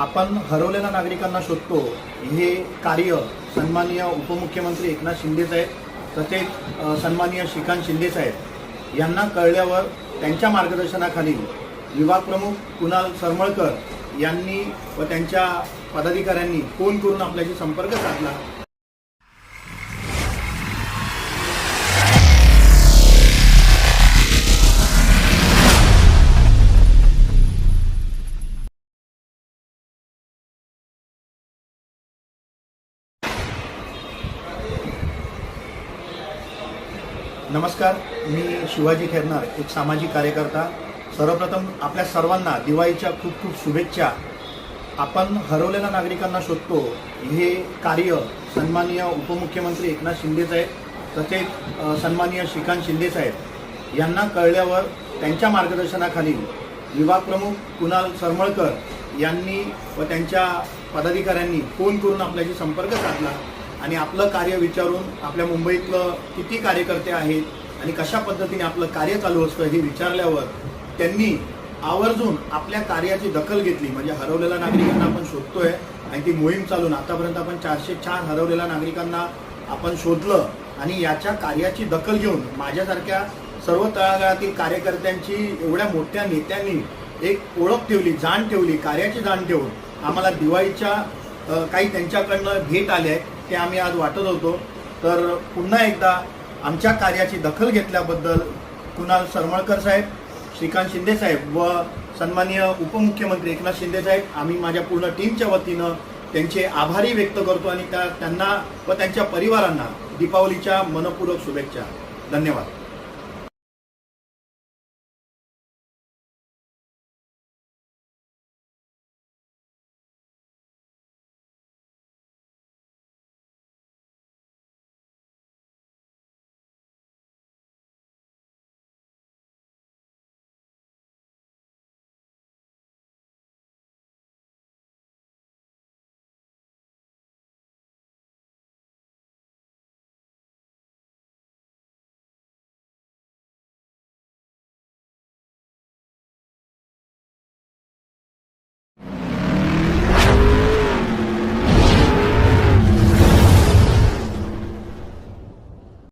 आपण हरवलेल्या नागरिकांना शोधतो. हे कार्य सन्माननीय उपमुख्यमंत्री एकनाथ शिंदे साहेब तसेच सन्माननीय श्रीकांत शिंदे साहेब यांना कळल्यावर त्यांच्या मार्गदर्शनाखाली विभाग प्रमुख कुणाल सरमळकर यांनी व त्यांच्या पदाधिकाऱ्यांनी फोन करून आपल्याशी संपर्क साधला. नमस्कार मी शिवाजी खेरनार एक सामाजिक कार्यकर्ता. सर्वप्रथम आपल्या सर्वांना दिवाळीच्या खूप खूप शुभेच्छा. आपण हरवलेल्या नागरिकांना शोधतो हे कार्य सन्माननीय उपमुख्यमंत्री एकनाथ शिंदेच आहेत तसेच सन्माननीय श्रीकांत शिंदेच आहेत यांना कळल्यावर त्यांच्या मार्गदर्शनाखाली विभाग प्रमुख कुणाल सरमळकर यांनी व त्यांच्या पदाधिकाऱ्यांनी फोन करून आपल्याशी संपर्क साधला. आणि आपलं कार्य विचारून आपल्या मुंबईतलं किती कार्यकर्ते आहेत आणि कशा पद्धतीने आपलं कार्य चालू असतं हे विचारल्यावर त्यांनी आवर्जून आपल्या कार्याची दखल घेतली. म्हणजे हरवलेल्या नागरिकांना आपण शोधतोय आणि ती मोहीम चालून आतापर्यंत आपण चारशे चार हरवलेल्या नागरिकांना आपण शोधलं आणि याच्या कार्याची दखल घेऊन माझ्यासारख्या सर्व तळागाळातील कार्यकर्त्यांची एवढ्या मोठ्या नेत्यांनी एक ओळख ठेवली जाण ठेवली कार्याची जाण ठेवून आम्हाला दिवाळीच्या काही त्यांच्याकडनं भेट आले ते आम्ही आज वाटत होतो. तर पुन्हा एकदा आमच्या कार्याची दखल घेतल्याबद्दल कुणाल सरमळकर साहेब श्रीकांत शिंदे साहेब व सन्माननीय उपमुख्यमंत्री एकनाथ शिंदे साहेब आम्ही माझ्या पूर्ण टीमच्या वतीनं त्यांचे आभारी व्यक्त करतो आणि त्या त्यांना व त्यांच्या परिवारांना दीपावलीच्या मनपूर्वक शुभेच्छा. धन्यवाद.